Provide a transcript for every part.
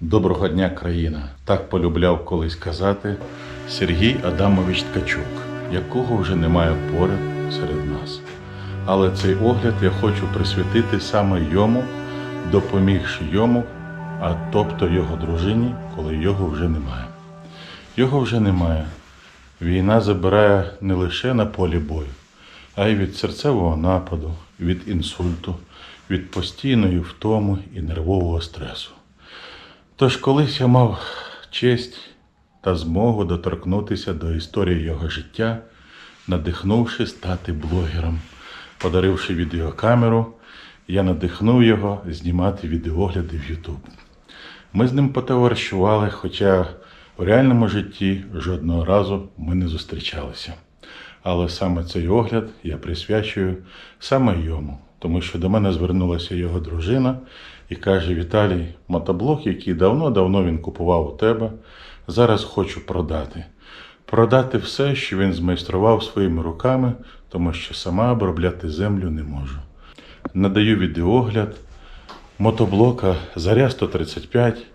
Доброго дня, країна! Так полюбляв колись казати Сергій Адамович Ткачук, якого вже немає поряд серед нас. Але цей огляд я хочу присвятити саме йому, допомігши йому, а тобто його дружині, коли його вже немає. Його вже немає. Війна забирає не лише на полі бою, а й від серцевого нападу, від інсульту, від постійної втоми і нервового стресу. Тож колись я мав честь та змогу доторкнутися до історії його життя, надихнувши стати блогером. Подаривши відеокамеру, я надихнув його знімати відеогляди в YouTube. Ми з ним потоваришували, хоча у реальному житті жодного разу ми не зустрічалися. Але саме цей огляд я присвячую саме йому, тому що до мене звернулася його дружина і каже: Віталій, мотоблок, який давно-давно він купував у тебе, зараз хочу продати. Продати все, що він змайстрував своїми руками, тому що сама обробляти землю не можу. Надаю відеогляд мотоблока Заря 135,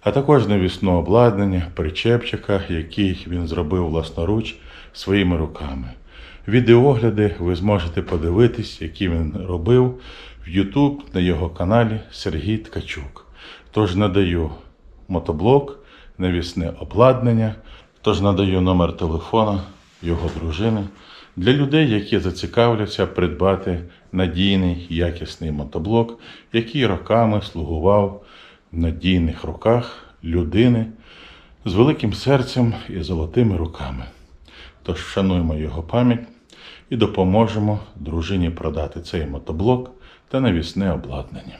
а також навісного обладнання, причепчика, який він зробив власноруч своїми руками. Відеогляди ви зможете подивитись, які він робив в YouTube на його каналі Сергій Ткачук. Тож надаю мотоблок, навісне обладнання, тож надаю номер телефона його дружини для людей, які зацікавляться придбати надійний якісний мотоблок, який роками слугував в надійних руках людини з великим серцем і золотими руками. Тож вшануємо його пам'ять і допоможемо дружині продати цей мотоблок та навісне обладнання.